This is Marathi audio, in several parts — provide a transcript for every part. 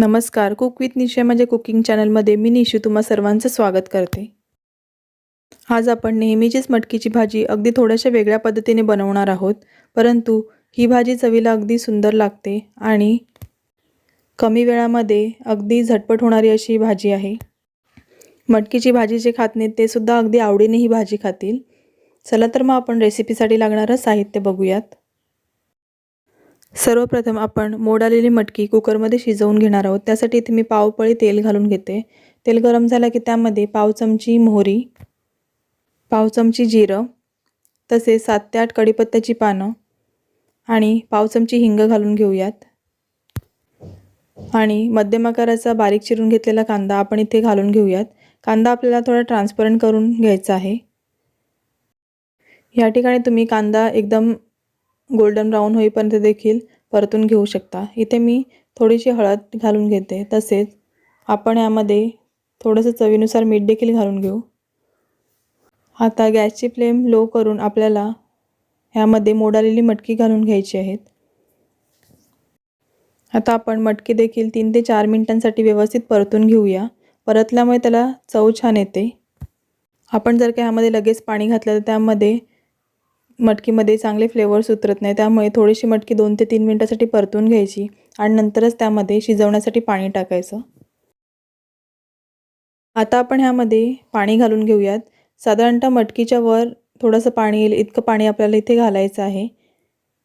नमस्कार. कुक विथ निशा माझ्या कुकिंग चॅनलमध्ये मी निशू तुम्हा सर्वांचं स्वागत करते. आज आपण नेहमीचीच मटकीची भाजी अगदी थोड्याशा वेगळ्या पद्धतीने बनवणार आहोत परंतु ही भाजी चवीला अगदी सुंदर लागते आणि कमी वेळामध्ये अगदी झटपट होणारी अशी भाजी आहे. मटकीची भाजी जे खात नाहीत ते सुद्धा अगदी आवडीने ही भाजी खातील. चला तर मग आपण रेसिपीसाठी लागणारं साहित्य बघूयात. सर्वप्रथम आपण मोड आलेली मटकी कुकरमध्ये शिजवून घेणार आहोत. त्यासाठी इथे मी पावपळी तेल घालून घेते. तेल गरम झालं की त्यामध्ये पाव चमची मोहरी पाव चमची जिरं तसेच सात ते आठ कढीपत्त्याची पानं आणि पाव चमची हिंग घालून घेऊयात. आणि मध्यम आकाराचा बारीक चिरून घेतलेला कांदा आपण इथे घालून घेऊयात. कांदा आपल्याला थोडा ट्रान्सपरंट करून घ्यायचा आहे. या ठिकाणी तुम्ही कांदा एकदम गोल्डन ब्राऊन होईपर्यंत देखील परतून घेऊ शकता. इथे मी थोडीशी हळद घालून घेते. तसेच आपण यामध्ये थोडंसं चवीनुसार मीठ देखील घालून घेऊ. आता गॅसची फ्लेम लो करून आपल्याला ह्यामध्ये मोडालेली मटकी घालून घ्यायची आहेत. आता आपण मटकी देखील तीन ते चार मिनिटांसाठी व्यवस्थित परतून घेऊया. परतल्यामुळे त्याला चव छान येते. आपण जर का ह्यामध्ये लगेच पाणी घातलं तर त्यामध्ये मटकीमध्ये चांगले फ्लेवर्स उतरत नाही. त्यामुळे थोडीशी मटकी दोन ते तीन मिनटासाठी परतून घ्यायची आणि नंतरच त्यामध्ये शिजवण्यासाठी पाणी टाकायचं. आता आपण ह्यामध्ये पाणी घालून घेऊयात. साधारणतः मटकीच्या वर थोडंसं पाणी येईल इतकं पाणी आपल्याला इथे घालायचं आहे.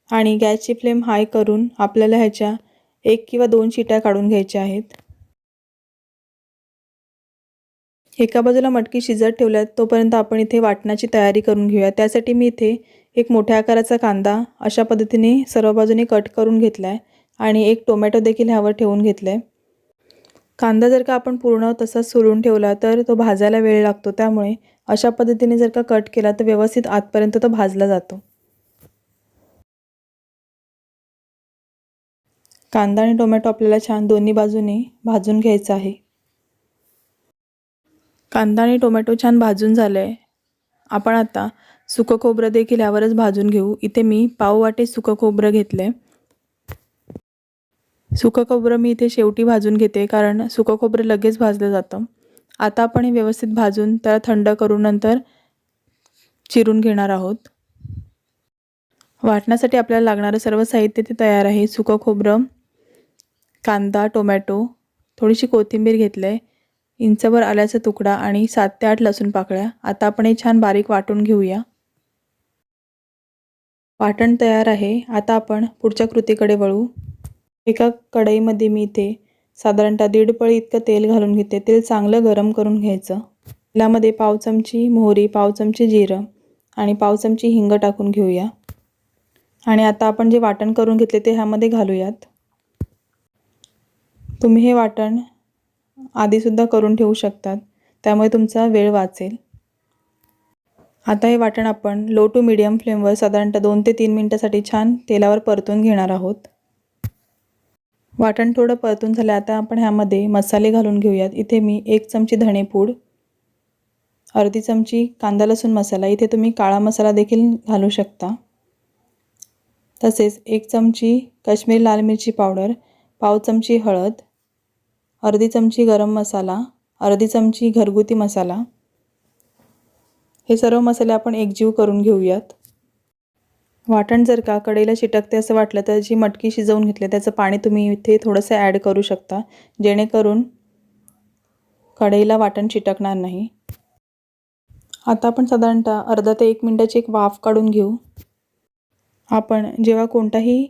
आणि गॅसची फ्लेम हाय करून आपल्याला ह्याच्या एक किंवा दोन शिट्या काढून घ्यायच्या आहेत. एका बाजूला मटकी शिजत ठेवल्यात तोपर्यंत आपण इथे वाटणाची तयारी करून घेऊया. त्यासाठी मी इथे एक मोठ्या आकाराचा कांदा अशा पद्धतीने सर्व बाजूने कट करून घेतला आहे आणि एक टोमॅटो देखील ह्यावर ठेवून घेतला आहे कांदा जर का आपण पूर्ण तसाच सोलून ठेवला तर तो भाजायला वेळ लागतो. त्यामुळे अशा पद्धतीने जर का कट केला तर व्यवस्थित आतपर्यंत तो भाजला जातो. कांदा आणि टोमॅटो आपल्याला छान दोन्ही बाजूने भाजून घ्यायचा आहे. कांदा आणि टोमॅटो छान भाजून झालं आहे आपण आता सुकं खोबरं देखील यावरच भाजून घेऊ. इथे मी पाव वाटे सुकं खोबरं घेतलं आहे सुकं खोबरं मी इथे शेवटी भाजून घेते कारण सुकं खोबरं लगेच भाजलं जातं. आता आपण हे व्यवस्थित भाजून त्याला थंड करून नंतर चिरून घेणार आहोत. वाटण्यासाठी आपल्याला लागणारं सर्व साहित्य ते तयार आहे. सुकं खोबरं कांदा टोमॅटो थोडीशी कोथिंबीर घेतलं आहे इंचभर आल्याचा तुकडा आणि सात ते आठ लसूण पाकळ्या. आता आपण हे छान बारीक वाटून घेऊया. वाटण तयार आहे. आता आपण पुढच्या कृतीकडे वळू. एका कढईमध्ये मी इथे साधारणतः दीड पळी इतकं तेल घालून घेते. तेल चांगलं गरम करून घ्यायचं. तेलामध्ये पाव चमची मोहरी पाव चमची जिरं आणि पाव चमची हिंग टाकून घेऊया. आणि आता आपण जे वाटण करून घेतले ते ह्यामध्ये घालूयात. तुम्ही हे वाटण आधीसुद्धा करून ठेवू शकतात. त्यामुळे तुमचा वेळ वाचेल. आता हे वाटण आपण लो टू मिडियम फ्लेमवर साधारणतः दोन ते तीन मिनटासाठी छान तेलावर परतून घेणार आहोत. वाटण थोडं परतून झालं आता आपण ह्यामध्ये मसाले घालून घेऊयात. इथे मी एक चमची धणेपूड अर्धी चमची कांदा लसूण मसाला. इथे तुम्ही काळा मसाला देखील घालू शकता. तसेच एक चमची काश्मीरी लाल मिरची पावडर पाव चमची हळद अर्धी चमची गरम मसाला अर्धी चमची घरगुती मसाला. हे सर्व मसाले आपण एकजीव करून घेऊयात. वाटण जर का कढईला चिटकते असं वाटलं तर जी मटकी शिजवून घेतली त्याचं पाणी तुम्ही इथे थोडंसं ॲड करू शकता. जेणेकरून कढईला वाटण चिटकणार नाही. आता आपण साधारणतः अर्धा ते एक मिनटाची एक वाफ काढून घेऊ. आपण जेव्हा कोणताही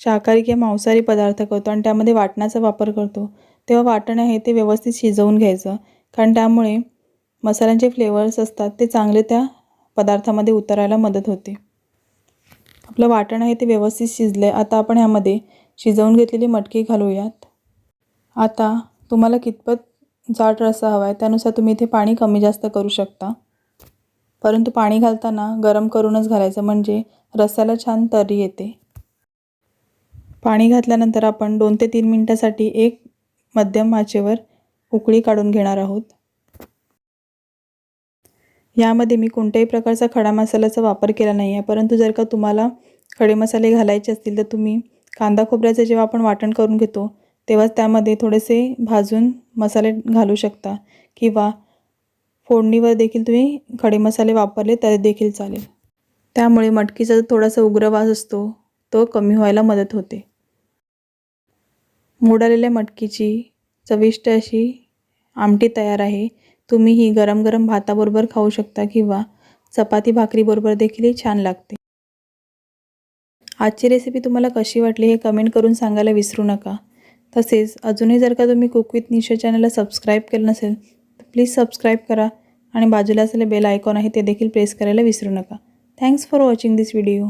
शाकाहारी किंवा मांसाहारी पदार्थ करतो आणि त्यामध्ये वाटणाचा वापर करतो तेव्हा वाटण आहे ते व्यवस्थित शिजवून घ्यायचं. कारण त्यामुळे मसाल्यांचे फ्लेवर्स असतात ते चांगले त्या पदार्थामध्ये उतरायला मदत होते. आपलं वाटण आहे ते व्यवस्थित शिजलं आहे आता आपण ह्यामध्ये शिजवून घेतलेली मटकी घालूयात. आता तुम्हाला कितपत जाड रस्सा हवा आहे त्यानुसार तुम्ही इथे पाणी कमी जास्त करू शकता. परंतु पाणी घालताना गरम करूनच घालायचं म्हणजे रस्साला छान तरी येते. पाणी घातल्यानंतर आपण दोन ते तीन मिनटासाठी एक मध्यम आचेवर उकळी काढून घेणार आहोत. यामध्ये मी कोणत्याही प्रकारचा खडा मसाल्याचा वापर केला नाही आहे परंतु जर का तुम्हाला खडे मसाले घालायचे असतील तर तुम्ही कांदा खोबऱ्याचं जेव्हा आपण वाटण करून घेतो तेव्हाच त्यामध्ये थोडेसे भाजून मसाले घालू शकता किंवा फोडणीवर देखील तुम्ही खडे मसाले वापरले तरी देखील चालेल. त्यामुळे मटकीचा जो थोडासा उग्र वास असतो तो कमी व्हायला मदत होते. मोडलेल्या मटकीची चविष्ट अशी आमटी तयार आहे. तुम्ही ही गरम गरम भाताबरोबर खाऊ शकता किंवा चपाती भाकरीबरोबर देखील ही छान लागते. आजची रेसिपी तुम्हाला कशी वाटली हे कमेंट करून सांगायला विसरू नका. तसेच अजूनही जर का तुम्ही कुक विथ निशा चॅनलला सबस्क्राईब केलं नसेल तर प्लीज सबस्क्राईब करा आणि बाजूला असलेले बेल आयकॉन आहे ते देखील प्रेस करायला विसरू नका. Thanks for watching this video